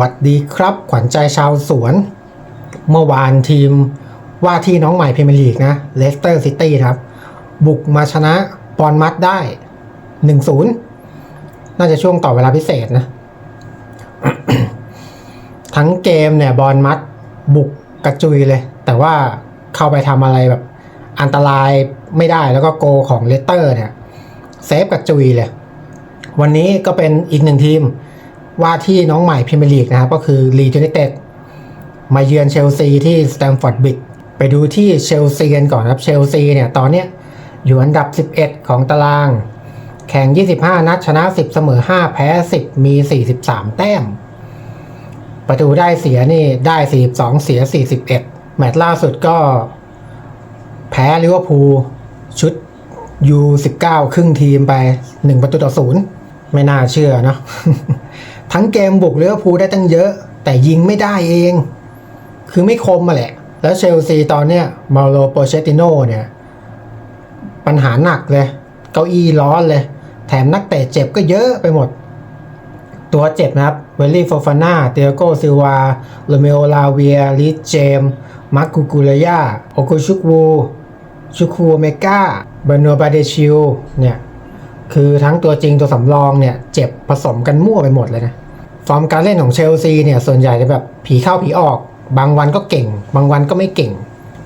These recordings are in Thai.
วัสดีครับ ขวัญใจชาวสวน เมื่อวานทีมว่าที่น้องใหม่พรีเมียร์ลีกนะเลสเตอร์ซิตี้ครับ บุกมาชนะบอลมัดได้ 1-0 น่าจะช่วงต่อเวลาพิเศษนะ ทั้งเกมเนี่ยบอลมัดบุกกระจุยเลย แต่ว่าเข้าไปทำอะไรแบบ อันตรายไม่ได้แล้วก็โกของเลสเตอร์เนี่ยเซฟกระจุยเลย วันนี้ก็เป็นอีกหนึ่งทีม ว่าที่น้องใหม่พรีเมียร์ลีกนะครับก็คือลีจูเนเต็ดมาเยือนเชลซีที่สแตมฟอร์ดบิดไปดูที่เชลซีกันก่อนครับเชลซีเนี่ยตอนเนี้ยอยู่อันดับ 11 ของตาราง แข่ง 25 นัดชนะ 10 เสมอ 5 แพ้ 10 มี 43 แต้ม ประตูได้เสียนี่ได้ 42 เสีย 41 แมตช์ล่าสุดก็ แพ้ลิเวอร์พูลชุด U19 ครึ่งทีมไป 1 ประตูต่อศูนย์ไม่น่าเชื่อเนาะ ทั้งเกมบุกลิเวอพูได้ตั้งเยอะ แต่ยิงไม่ได้เอง คือไม่คมมาแหละ แล้วเชลซีตอนเนี้ยมาโลโปเชติโนเนี่ย ปัญหาหนักเลย เก้าอี้ร้อนเลย แถมนักเตะเจ็บก็เยอะไปหมด ตัวเจ็บนะครับ เวลลี่โฟฟาน่า เตียโกซิวาโรเมโอลาเวียลิเจม มาร์กูกุเลยาโอคุชุกวูชูคูเมกาเบโนบาเดชิลเนี่ย คือทั้งตัวจริงตัวสำรองเนี่ย เจ็บผสมกันมั่วไปหมดเลยนะ ฟอร์มการเล่นของเชลซีเนี่ยส่วนใหญ่จะแบบผีเข้าผีออก บางวันก็เก่ง บางวันก็ไม่เก่ง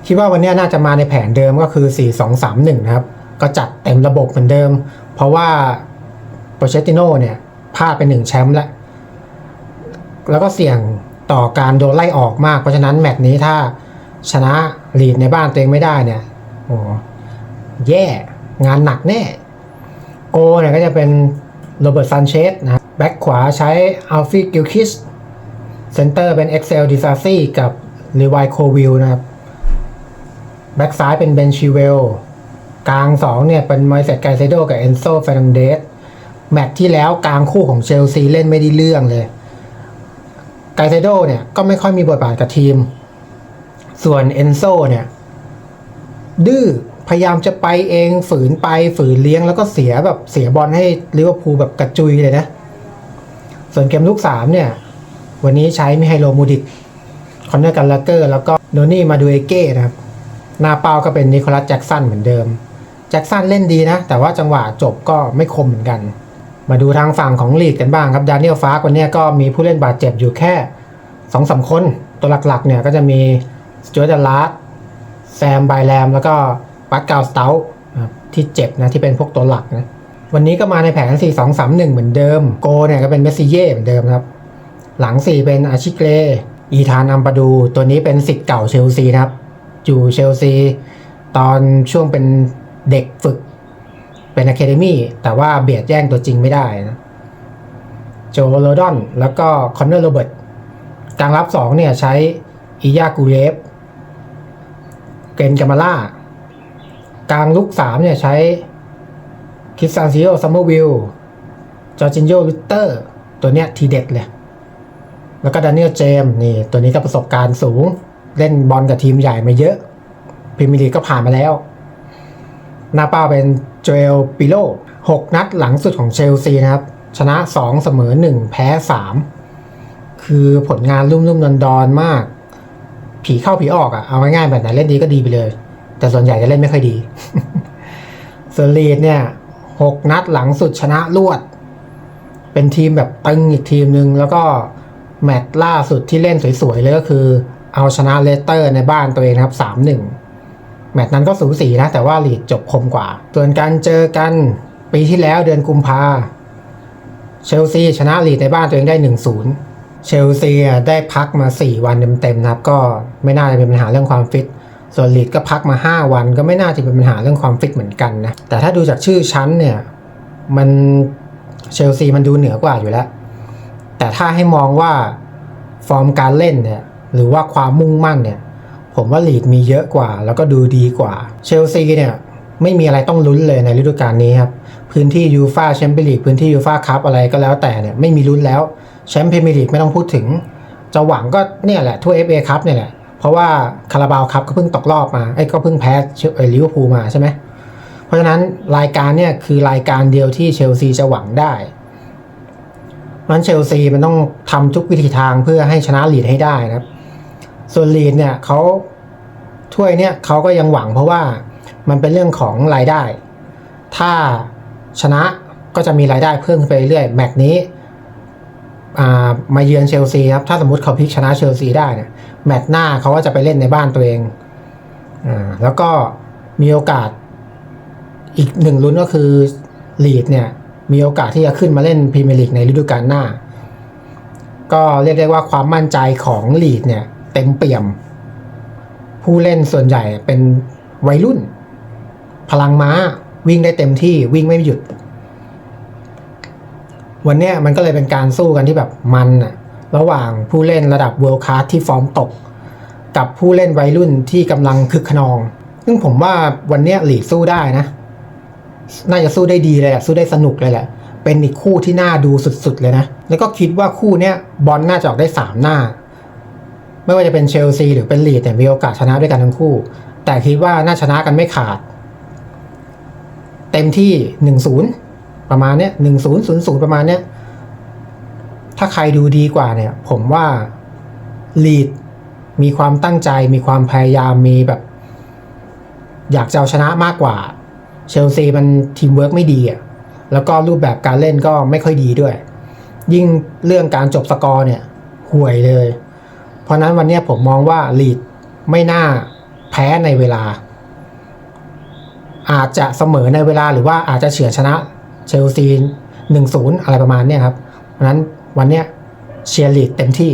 คิดว่าวันนี้น่าจะมาในแผนเดิมก็คือ 4-2-3-1 นะครับ ก็จัดเต็มระบบเหมือนเดิม เพราะว่าโปเชติโน่เนี่ยพลาดไปหนึ่งแชมป์แล้ว แล้วก็เสี่ยงต่อการโดนไล่ออกมาก เพราะฉะนั้นแมตช์นี้ถ้าชนะลีดในบ้านตัวเองไม่ได้เนี่ยโอ้แย่งานหนักแน่ โกเนี่ยก็จะเป็นโรเบิร์ตซันเชสนะ แบ็คขวาใช้อัลฟี่กิลคิสเซนเตอร์เป็นเอ็กเซลดิซาซี่กับลีวายโควิลนะครับ แบ็คซ้ายเป็นเบนชิเวล กลางสองเนี่ยเป็นมอยเซตไกเซโดกับเอนโซเฟรนันเดสแมตช์ที่แล้วกลางคู่ของเชลซีเล่นไม่ได้เรื่องเลยไกเซโดเนี่ยก็ไม่ค่อยมีบทบาทกับทีม ส่วนเอนโซเนี่ย ดื้อพยายามจะไปเองฝืนไปฝืนเลี้ยงแล้วก็เสียแบบเสียบอลให้ลิเวอร์พูลแบบกระจุยเลยนะ ส่วนเกมลูกสามเนี่ย วันนี้ใช้มิไฮโลมูดิตคอนเนอร์กันลาเกอร์ แล้วก็โนนี่มาดูเอเก้นะครับ หน้าเป้าก็เป็นนิโคลัสแจ็กสันเหมือนเดิม แจ็กสันเล่นดีนะ แต่ว่าจังหวะจบก็ไม่คมเหมือนกัน มาดูทางฝั่งของลีดกันบ้างครับดานิเอลฟาร์กวันนี้ก็มีผู้เล่นบาดเจ็บอยู่แค่สองสาคน ตัวหลักๆเนี่ยก็จะมีสจวตลาร์แซมไบแรมแล้วก็ปัตกาวสเตลที่เจ็บนะที่เป็นพวกตัวหลักนะ วันนี้ก็มาในแผน 4 2 3 1 เหมือนเดิม โกเนี่ยก็เป็นเมสซิเย่เหมือนเดิมครับ หลัง 4 เป็นอาชิเกรอีธานอัมปาดู ตัวนี้เป็นสิทธิ์เก่าเชลซีครับ อยู่เชลซี ตอนช่วงเป็นเด็กฝึกเป็นอะคาเดมี่แต่ว่าเบียดแย่งตัวจริงไม่ได้นะ โจโรดอน แล้วก็คอนเนอร์โรเบิร์ตกลางรับ 2 เนี่ยใช้อียากูเลฟเกนกามาล่ากลางลุกสามเนี่ยใช้ คิสซานซิโอซัมเมอร์วิลจอร์จินโยลิเตอร์ ตัวเนี้ยทีเด็ดเลย แล้วก็ดานิเอลเจมนี่ ตัวนี้ก็ประสบการณ์สูง เล่นบอลกับทีมใหญ่มาเยอะพรีเมียร์ลีกก็ผ่านมาแล้ว หน้าเป้าเป็นโจเอลปิโลหกนัดหลังสุดของเชลซีนะครับ ชนะ 2 เสมอ 1 แพ้ 3 คือผลงานรุ่มรุ่มดอนดอนๆมาก ผีเข้าผีออกอะ่ะ เอาง่ายๆแบบไหนเล่นดีก็ดีไปเลย แต่ส่วนใหญ่จะเล่นไม่ค่อยดีส่วนลีดเนี่ย หกนัดหลังสุดชนะรวด เป็นทีมแบบตึงอีกทีมหนึ่งแล้วก็แมตช์ล่าสุดที่เล่นสวยๆเลยก็คือ เอาชนะเลสเตอร์ในบ้านตัวเองครับสามหนึ่งแมตช์นั้นก็สูสีนะ แต่ว่าลีดจบคมกว่า ส่วนการเจอกันปีที่แล้วเดือนกุมภาเชลซีชนะลีดในบ้านตัวเองได้หนึ่งศูนย์เชลซีได้พักมา 4 วันเต็มๆนะครับ ก็ไม่น่าจะเป็นปัญหาเรื่องความฟิต ส่วนลีดก็พักมา 5 วันก็ไม่น่าจะเป็นปัญหาเรื่องความฟิตเหมือนกันนะ แต่ถ้าดูจากชื่อชั้นเนี่ย มันเชลซีมันดูเหนือกว่าอยู่แล้ว แต่ถ้าให้มองว่าฟอร์มการเล่นเนี่ยหรือว่าความมุ่งมั่นเนี่ย ผมว่าลีดมีเยอะกว่า แล้วก็ดูดีกว่า เชลซีเนี่ยไม่มีอะไรต้องลุ้นเลยในฤดูกาลนี้ครับ พื้นที่ยูฟาแชมเปี้ยนลีกพื้นที่ยูฟาคัพอะไรก็แล้วแต่เนี่ยไม่มีลุ้นแล้วแชมเป์พรีเมียร์ลีกไม่ต้องพูดถึง จะหวังก็เนี่ยแหละถ้วเอฟเอคัพเนี่ยแหละ เพราะว่าคาราบาวคัพก็เพิ่งตกรอบมาไอ้ก็เพิ่งแพ้เอ่อลิเวอร์พูลมาใช่ไหมเพราะฉะนั้นรายการเนี่ยคือรายการเดียวที่เชลซีจะหวังได้เพราะราะฉะนั้นเชลซีมันต้องทำทุกวิธีทางเพื่อให้ชนะลีดให้ได้นะครับ ส่วนลีดเนี่ยเขาถ้วยเนี่ยเขาก็ยังหวังเพราะว่ามันเป็นเรื่องของรายได้ ถ้าชนะก็จะมีรายได้เพิ่มขึ้นไปเรื่อยแมตช์นี้ มาเยือนเชลซีครับ ถ้าสมมติเขาพลิกชนะเชลซีได้เนี่ยแมตช์หน้าเขาก็จะไปเล่นในบ้านตัวเองอ่าแล้วก็มีโอกาสอีกหนึ่งลุ้นก็คือลีดเนี่ย มีโอกาสที่จะขึ้นมาเล่นพรีเมียร์ลีกในฤดูกาลหน้า ก็เรียกได้ว่าความมั่นใจของลีดเนี่ยเต็มเปี่ยม ผู้เล่นส่วนใหญ่เป็นวัยรุ่น พลังม้าวิ่งได้เต็มที่วิ่งไม่หยุด วันนี้มันก็เลยเป็นการสู้กันที่แบบมันอะระหว่างผู้เล่นระดับเวิลด์คลาสที่ฟอร์มตก กับผู้เล่นวัยรุ่นที่กำลังคึกขนอง ซึ่งผมว่าวันนี้ยลีดสู้ได้นะ น่าจะสู้ได้ดีเลยแหละสู้ได้สนุกเลยแหละ เป็นอีกคู่ที่น่าดูสุดๆเลยนะ แล้วก็คิดว่าคู่นี้บอลน่าจะออกได้สามหน้า ไม่ว่าจะเป็นเชลซีหรือเป็นลีดเนี่ยมีโอกาสชนะด้วยกันทั้งคู่ แต่คิดว่าน่าชนะกันไม่ขาด เต็มที่หนึ่งศูนย์ ประมาณเนี้ยหนึ่งศูนย์ศูนย์ศูนย์ประมาณเนี้ยถ้าใครดูดีกว่าเนี่ย ผมว่าลีดมีความตั้งใจมีความพยายามมีแบบ อยากจะเอาชนะมากกว่า เชลซีมันทีมเวิร์กไม่ดีอะแล้วก็รูปแบบการเล่นก็ไม่ค่อยดีด้วย ยิ่งเรื่องการจบสกอร์เนี่ยห่วยเลย เพราะนั้นวันเนี้ยผมมองว่าลีดไม่น่าแพ้ในเวลา อาจจะเสมอในเวลาหรือว่าอาจจะเฉือนชนะ เชลซีหนึ่งศูนย์อะไรประมาณเนี้ยครับเพราะนั้นวันเนี้ยเชียร์ลีดเต็มที่